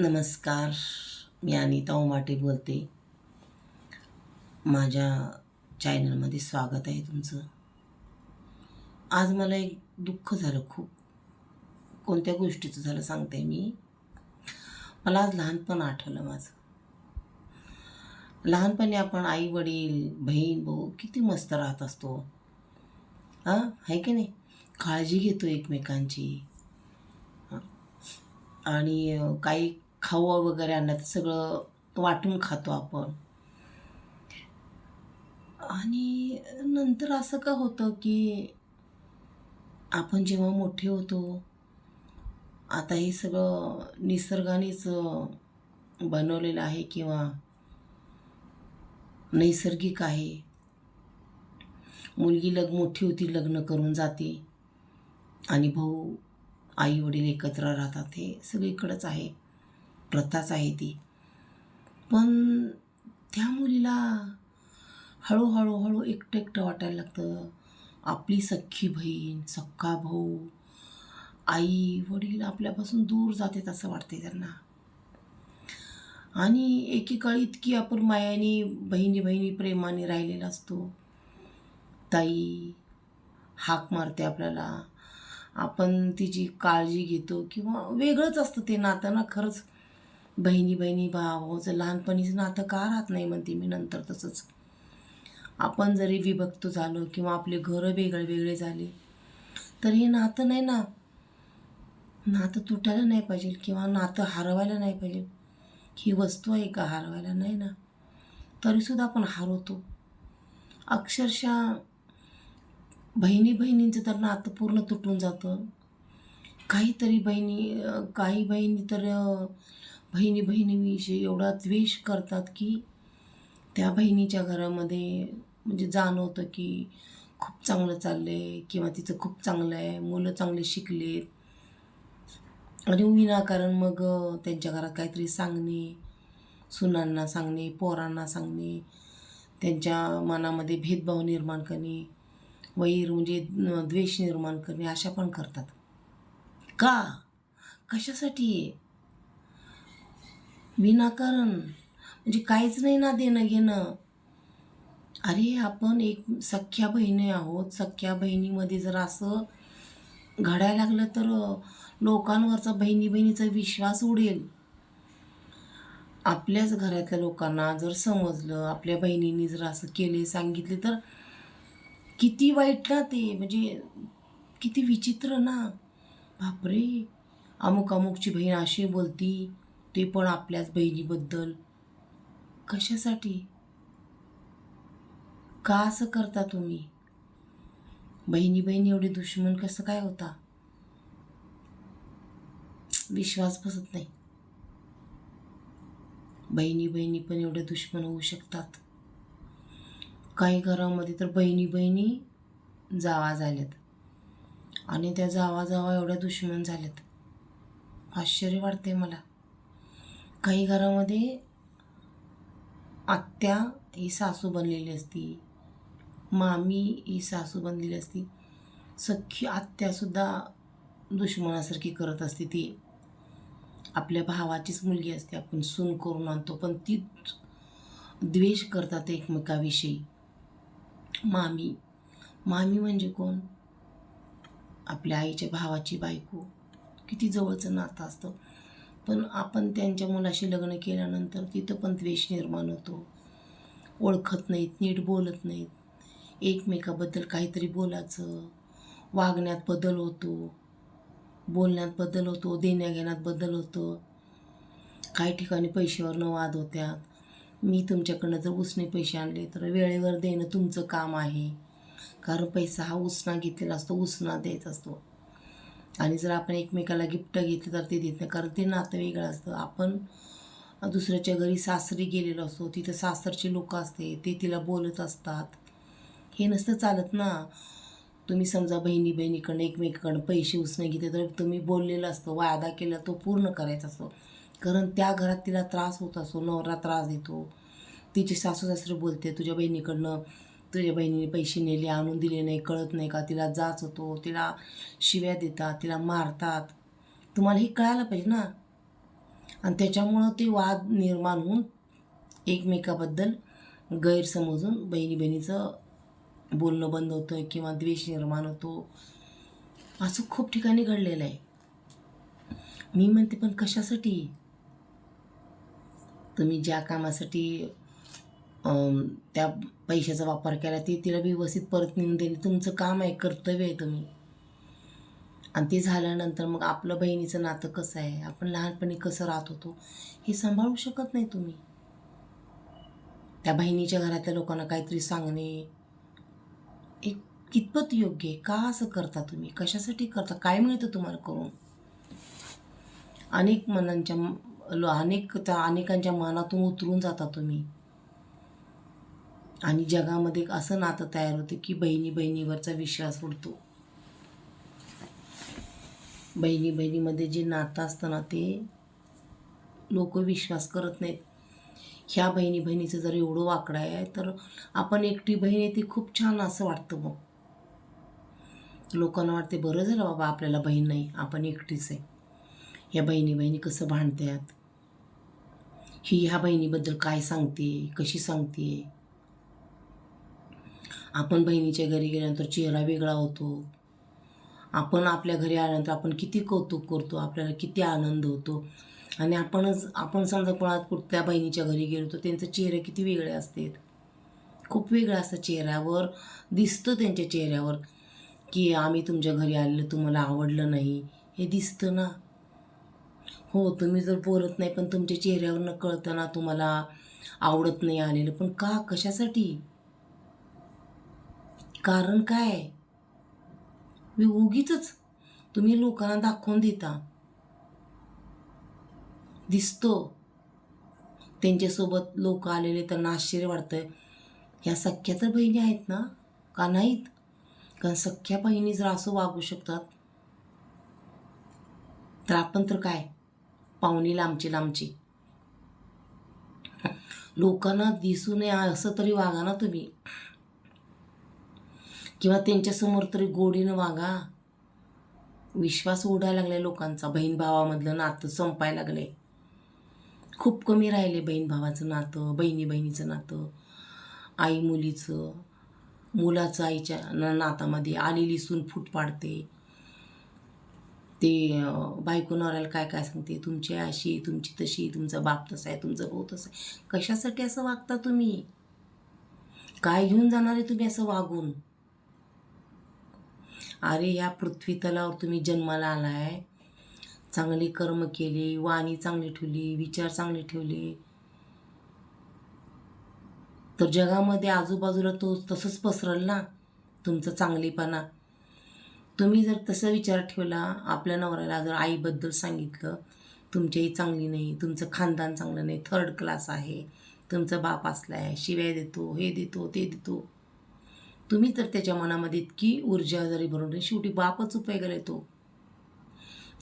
नमस्कार मी अनिता उमाटे बोलते. माझ्या चॅनलमध्ये स्वागत आहे तुमचं. आज मला एक दुःख झालं खूप. कोणत्या गोष्टीचं झालं सांगते मी? मला आज लहानपण आठवलं माझं. लहानपणी आपण आई वडील बहीण भाऊ किती मस्त राहत असतो. हां आहे की नाही? काळजी घेतो एकमेकांची. आणि काही खाऊ वगैरे आणलं तर सगळं वाटून खातो आपण. आणि नंतर असं का होतं की आपण जेव्हा मोठे होतो आता हे सगळं निसर्गानेच बनवलेलं आहे किंवा नैसर्गिक आहे. मुलगी लग मोठी होती लग्न करून जाते आणि भाऊ आई वडील एकत्र राहतात हे सगळीकडंच आहे. प्रथाच आहे ती. पण त्या मुलीला हळूहळू हळू एकटं एकटं वाटायला लागतं. आपली सख्खी बहीण सख्खा भाऊ आई वडील आपल्यापासून दूर जातात असं वाटते त्यांना. आणि एकेकाळी इतकी आपण मायाने बहिणी बहिणी प्रेमाने राहिलेला असतो. ताई हाक मारते आपल्याला. आपण तिची काळजी घेतो किंवा वेगळंच असतं ते नातं ना खरंच. बहिणी बहिणी भावाचं लहानपणीचं नातं का राहत नाही म्हणते मी नंतर तसंच. आपण जरी विभक्त झालो किंवा आपले घरं वेगळे वेगळे झाले तर हे नातं नाही ना. नातं तुटायला नाही पाहिजे किंवा नातं हरवायला नाही पाहिजे. ही वस्तू आहे का हरवायला? नाही ना. तरीसुद्धा आपण हरवतो. अक्षरशः बहिणी बहिणींचं तर नातं पूर्ण तुटून जातं. काहीतरी बहिणी काही बहिणी तर बहिणी बहिणीविषयी एवढा द्वेष करतात की त्या बहिणीच्या घरामध्ये म्हणजे जाणवतं की खूप चांगलं चाललं आहे किंवा तिचं खूप चांगलं आहे मुलं चांगले शिकलेत. आणि विनाकारण मग त्यांच्या घरात काहीतरी सांगणे सुनांना सांगणे पोरांना सांगणे त्यांच्या मनामध्ये भेदभाव निर्माण करणे वैर म्हणजे द्वेष निर्माण करणे अशा पण करतात. का? कशासाठी? विनाकारण म्हणजे काहीच नाही ना देणं घेणं. अरे आपण एक सख्या बहिणी आहोत. सख्या बहिणीमध्ये जर असं घडायला लागलं तर लोकांवरचा बहिणी बहिणीचा विश्वास उडेल. आपल्याच घरातल्या लोकांना जर समजलं आपल्या बहिणींनी जर असं केले सांगितले तर किती वाईट ना ते. म्हणजे किती विचित्र ना. बापरे! अमुक अमुकची बहीण अशी बोलती ते पण आपल्याच बहिणीबद्दल. कशासाठी? का असं करता तुम्ही? बहिणी बहिणी एवढे दुश्मन कसं काय होता? विश्वास बसत नाही. बहिणी बहिणी पण एवढे दुश्मन होऊ शकतात. काही घरामध्ये तर बहिणी बहिणी जावा झाल्यात. आणि त्या जावा जावा एवढ्या दुश्मन झाल्यात. आश्चर्य वाटते मला. काही घरामध्ये आत्या ही सासू बनलेली असती. मामी ही सासू बनलेली असती. सख्खी आत्यासुद्धा दुश्मनासारखी करत असते ती. आपल्या भावाचीच मुलगी असते. आपण सून करून आणतो. पण ती द्वेष करतात एकमेकाविषयी. मामी. मामी म्हणजे कोण? आपल्या आईच्या भावाची बायको. किती जवळचं नातं असतं. पण आपण त्यांच्या मुलाशी लग्न केल्यानंतर तिथं पण द्वेष निर्माण होतो. ओळखत नाहीत नीट बोलत नाहीत. एकमेकाबद्दल काहीतरी बोलायचं. वागण्यात बदल होतो. बोलण्यात बदल होतो. देण्याघेण्यात बदल होतो. काही ठिकाणी पैशावरनं वाद होत्यात मी तुमच्याकडनं जर उसने पैसे आणले तर वेळेवर देणं तुमचं काम आहे. कारण पैसा हा उसना घेतलेला असतो उसना द्यायचा असतो. आणि जर आपण एकमेकाला गिफ्ट घेतलं तर ते देत नाही. कारण ते नातं वेगळं असतं. आपण दुसऱ्याच्या घरी सासरी गेलेलो असतो. तिथं सासरचे लोक असते. ते तिला बोलत असतात. हे नसतं चालत ना. तुम्ही समजा बहिणी बहिणीकडनं एकमेकाकडनं पैसे उसने घेते तर तुम्ही बोललेलं असतं. वायदा केला तो पूर्ण करायचा असतो. कारण त्या घरात तिला त्रास होत असतो. नवरा त्रास देतो. तिचे सासू सासरे बोलते तुझ्या बहिणीकडनं तुझ्या बहिणीने पैसे नेले आणून दिले नाही कळत नाही का? तिला जाच होतो तिला शिव्या देतात तिला मारतात. तुम्हाला हे कळायला पाहिजे ना? आणि त्याच्यामुळं ते वाद निर्माण होऊन एकमेकाबद्दल गैरसमजून बहिणी बहिणीचं बोलणं बंद होतं किंवा द्वेष निर्माण होतो. असं खूप ठिकाणी घडलेलं आहे. मी म्हणते पण कशासाठी? तुम्ही ज्या कामासाठी त्या पैशाचा वापर केला ते तिला व्यवस्थित परत नेऊन देणे तुमचं काम आहे कर्तव्य आहे तुम्ही. आणि ते झाल्यानंतर मग आपलं बहिणीचं नातं कसं आहे? आपण लहानपणी कसं राहत होतो? हे सांभाळू शकत नाही तुम्ही. त्या बहिणीच्या घरातल्या लोकांना काहीतरी सांगणे एक कितपत योग्य आहे? का असं करता तुम्ही? कशासाठी करता? काय मिळतं तुम्हाला करून? अनेक मनांच्या लो- अनेक त्या अनेकांच्या मनातून उतरून जाता तुम्ही. आणि जगामध्ये एक असं नातं तयार होतं की बहिणी बहिणीवरचा विश्वास उडतो. बहिणी बहिणीमध्ये जे नातं असतं ना ते लोक विश्वास करत नाहीत. ह्या बहिणी बहिणीचं जर एवढं वाकडं आहे तर आपण एकटी बहीण आहे ती खूप छान असं वाटतं मग. लोकांना वाटते बरं झालं बाबा आपल्याला बहीण नाही आपण एकटीच आहे. ह्या बहिणी बहिणी कसं भांडतात? ही ह्या बहिणीबद्दल काय सांगते? कशी सांगते? आपण बहिणीच्या घरी गेल्यानंतर चेहरा वेगळा होतो. आपण आपल्या घरी आल्यानंतर आपण किती कौतुक करतो आपल्याला किती आनंद होतो. आणि आपणच आपण समजा कोणात कुठल्या बहिणीच्या घरी गेलो तर त्यांचे चेहरे किती वेगळे असतात. खूप वेगळं असतं चेहऱ्यावर दिसतं त्यांच्या चेहऱ्यावर की आम्ही तुमच्या घरी आलेलं तुम्हाला आवडलं नाही. हे दिसतं ना. हो तुम्ही जर बोलत नाही पण तुमच्या चेहऱ्यावरनं कळतं ना तुम्हाला आवडत नाही आलेलं. पण का? कशासाठी? कारण काय? मी उगीच तुम्ही लोकांना दाखवून देता. दिसतो. त्यांच्यासोबत लोक आलेले त्यांना आश्चर्य वाटतंय. ह्या सख्या तर बहिणी आहेत ना? का नाहीत? कारण सख्या बहिणी जर असं वागू शकतात तर आपण तर काय? पाहुणी लांबची लांबची. लोकांना दिसू नये असं तरी वागा ना तुम्ही. किंवा त्यांच्यासमोर तरी गोडीनं वागा. विश्वास उडायला लागलाय लोकांचा. बहीण भावामधलं नातं संपायला लागले खूप कमी राहिले बहीण भावाचं नातं बहिणी बहिणीचं नातं आई मुलीचं मुलाचं आईच्या न- नातामध्ये आलेली सून फूट पाडते. ते बायको नवऱ्याला काय काय सांगते? तुमची अशी तुमची तशी तुमचा बाप तसा आहे तुमचा भाऊ तसा आहे. कशासाठी असं वागता तुम्ही? काय घेऊन जाणार आहे तुम्ही असं वागून? अरे या पृथ्वी तलावर तुम्ही जन्माला आलाय. चांगली कर्म केली वाणी चांगली ठेवली विचार चांगले ठेवले. तर जगामध्ये आजूबाजूला तो तसंच पसरल ना तुमचं चांगलेपणा. तुम्ही जर तसा विचार ठेवला आपल्या नवऱ्याला जर आईबद्दल सांगितलं तुमची आई चांगली नाही तुमचं खानदान चांगलं नाही थर्ड क्लास आहे तुमचा बाप असला आहे शिव्या देतो हे देतो ते देतो. तुम्ही तर त्याच्या मनामध्ये इतकी ऊर्जा जरी भरून ठेवली, शेवटी बापच उपयोगाला येतो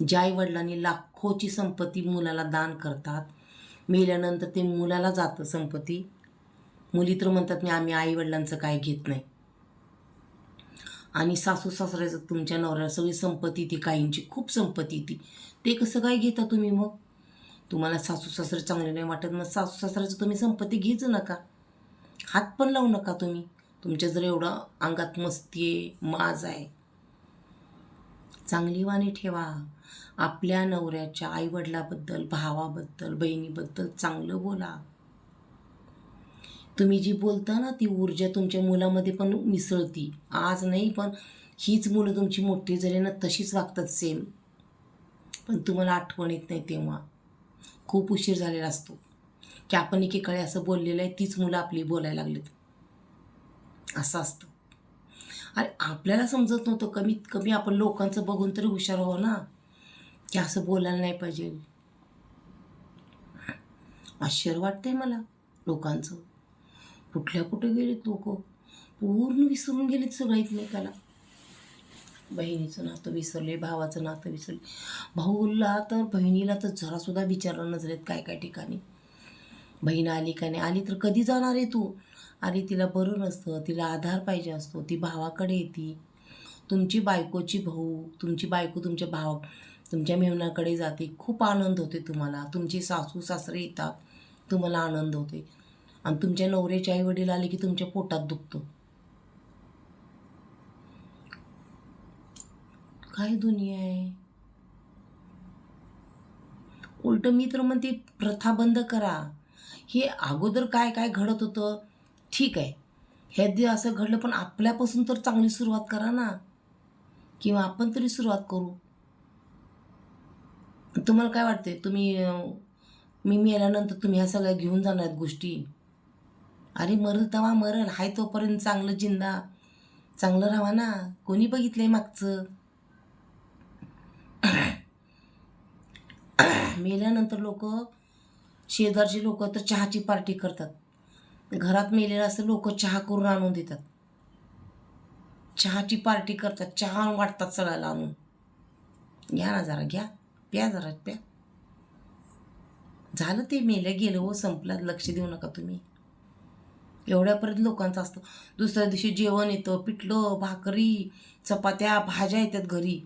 ज्या आई वडिलांनी लाखोची संपत्ती मुलाला दान करतात. मेल्यानंतर ते मुलाला जातं संपत्ती. मुली तर म्हणतात मी आम्ही आई वडिलांचं काय घेत नाही. आणि सासू सासऱ्याचं तुमच्या नवऱ्याला सगळी संपत्ती ती काहींची खूप संपत्ती ती. ते कसं काय घेता तुम्ही मग? तुम्हाला सासू सासरे चांगले नाही वाटत मग सासू सासऱ्याचं तुम्ही संपत्ती घेच नका. हात पण लावू नका तुम्ही. तुमच्या जर एवढं अंगात मस्ती आहे माज आहे. चांगली वाणी ठेवा. आपल्या नवऱ्याच्या आईवडिलाबद्दल भावाबद्दल बहिणीबद्दल चांगलं बोला. तुम्ही जी बोलता ना ती ऊर्जा तुमच्या मुलामध्ये पण मिसळती. आज नाही पण हीच मुलं तुमची मोठी झाली ना तशीच वागतात सेम पण तुम्हाला आठवण येत नाही तेव्हा. खूप उशीर झालेला असतो. की आपण एकीकडे असं बोललेलं आहे तीच मुलं आपली बोलायला लागलीत. असं असतं. अरे आपल्याला समजत नव्हतं. कमीत कमी आपण लोकांचं बघून तरी हुशार व्हावं ना. की असं बोलायला नाही पाहिजे. आश्चर्य वाटतंय मला लोकांचं. कुठल्या कुठे गेलेत लोक? पूर्ण विसरून गेलेत सगळं एकमेकाला. बहिणीचं नातं विसरले भावाचं नातं विसरले भाऊला तर बहिणीला तर जरासुद्धा विचारलं नजरेत काय काय ठिकाणी? बहीण आली का नाही? आली तर कधी जाणार आहे तू? अरे तिला बरं नसतं तिला आधार पाहिजे असतो ती भावाकडे येते. तुमची बायकोची भाऊ तुमची बायको तुमच्या भाव तुमच्या मेहनाकडे जाते. खूप आनंद होते तुम्हाला. तुमचे सासू सासरे येतात तुम्हाला आनंद होते. आणि तुमच्या नवऱ्याचे आई वडील आले की तुमच्या पोटात दुखतं. काय दुनिया आहे? उलट मी तर म्हणते प्रथा बंद करा. हे अगोदर काय काय घडत होतं? ठीक आहे. हे दे असं घडलं पण आपल्यापासून तर चांगली सुरुवात करा ना. किंवा आपण तरी सुरुवात करू. तुम्हाला काय वाटते तुम्ही मी मेल्यानंतर तुम्ही ह्या सगळ्या घेऊन जाणार आहेत गोष्टी? अरे मरल तेव्हा मरल. हाय तोपर्यंत चांगलं जिंदा. चांगलं राहा ना. कोणी बघितलं आहे मागचं? मेल्यानंतर लोक शेजारची लोक तर चहाची पार्टी करतात. घरात मेलेलं असं लोक चहा करून आणून देतात. चहाची पार्टी करतात चहा वाटतात सगळ्याला आणून. घ्या ना जरा घ्या प्या जरा प्या. झालं ते मेलं गेलं हो संपलं. लक्ष देऊ नका तुम्ही. एवढ्यापर्यंत लोकांचं असतं. दुसऱ्या दिवशी जेवण येतं पिठलं भाकरी चपात्या भाज्या येतात घरी.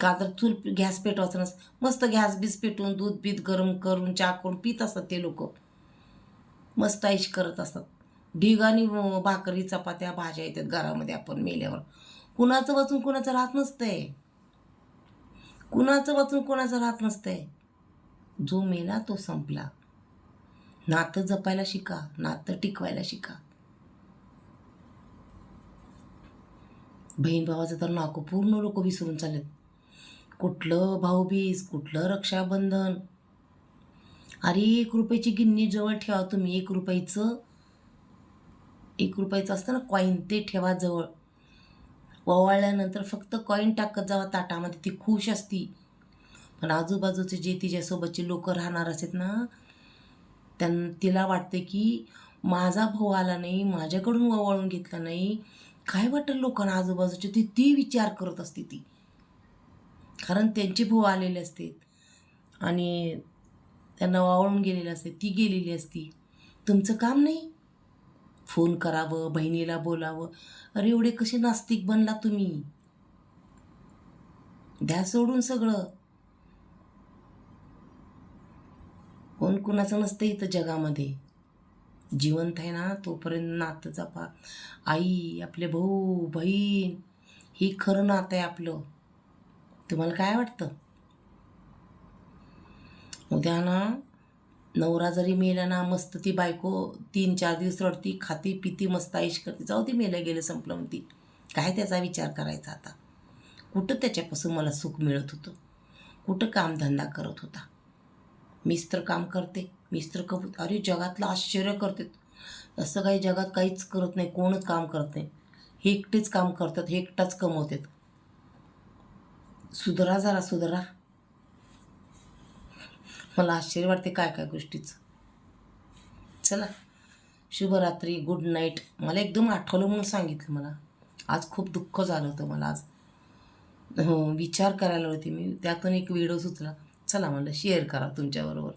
का तर चूल गॅस पेटवायचं नसतं. मस्त गॅस बीस पेटून दूध बीत गरम करून चहा करून पित असतात ते लोक. मस्त ऐश करत असतात. ढीग आणि भाकरी चपात्या भाज्या येतात घरामध्ये आपण मेल्यावर. कुणाचं वाचून कुणाचं राहत नसतंय. कुणाचं वाचून कुणाचं राहत नसतंय. जो मेला तो संपला. नातं जपायला शिका नातं टिकवायला शिका. बहीण भावाचं तर नाको पूर्ण लोक विसरून चाललेत. कुठलं भाऊबीज कुठलं रक्षाबंधन अरे एक रुपयाची गिन्नी जवळ ठेवा तुम्ही एक रुपयाचं. एक रुपयाचं असतं ना कॉईन ते ठेवा जवळ. ओवाळल्यानंतर फक्त कॉईन टाकत जावा ताटामध्ये ती खुश असती. पण आजूबाजूचे जे तिच्यासोबतचे लोक राहणार असतात ना त्यां तिला वाटते की माझा भाऊ आला नाही माझ्याकडून ओवाळून घेतला नाही. काय वाटेल लोकांना आजूबाजूचे? ती ती विचार करत असते ती. कारण त्यांचे भाऊ आलेले असते आणि त्यांना वावळून गेलेलं असते ती गेलेली असती. तुमचं काम नाही? फोन करावं बहिणीला बोलावं. अरे एवढे कसे नास्तिक बनला तुम्ही? द्या सोडून सगळं. कोण कुणाचं नसतं इथं जगामध्ये. जिवंत आहे ना तोपर्यंत नातं जपा. आई आपले भाऊ बहीण ही खरं नातं आहे आपलं. तुम्हाला काय वाटतं? उद्या ना नवरा जरी मेला ना मस्त ती बायको तीन चार दिवस रडती खाती पिती मस्त आईश करते. जाऊ ती मेलं गेलं संपलं म्हणती. काय त्याचा विचार करायचा आता? कुठं त्याच्यापासून मला सुख मिळत होतं? कुठं कामधंदा करत होता? मीच तर काम करते मीच तर कबूत अरे जगातलं आश्चर्य करते. असं काही जगात काहीच करत नाही कोणच काम करत नाही. हे एकटेच काम करतात हे एकटाच कमवतात. सुधरा जरा सुधरा. मला आश्चर्य वाटते काय काय गोष्टीचं. चला. शुभरात्री गुड नाईट मला एकदम आठवलं म्हणून सांगितलं मला. आज खूप दुःख झालं होतं मला आज. हो विचार करायला होते मी. त्यातून एक व्हिडिओ सुचला. चला म्हणलं शेअर करा तुमच्याबरोबर.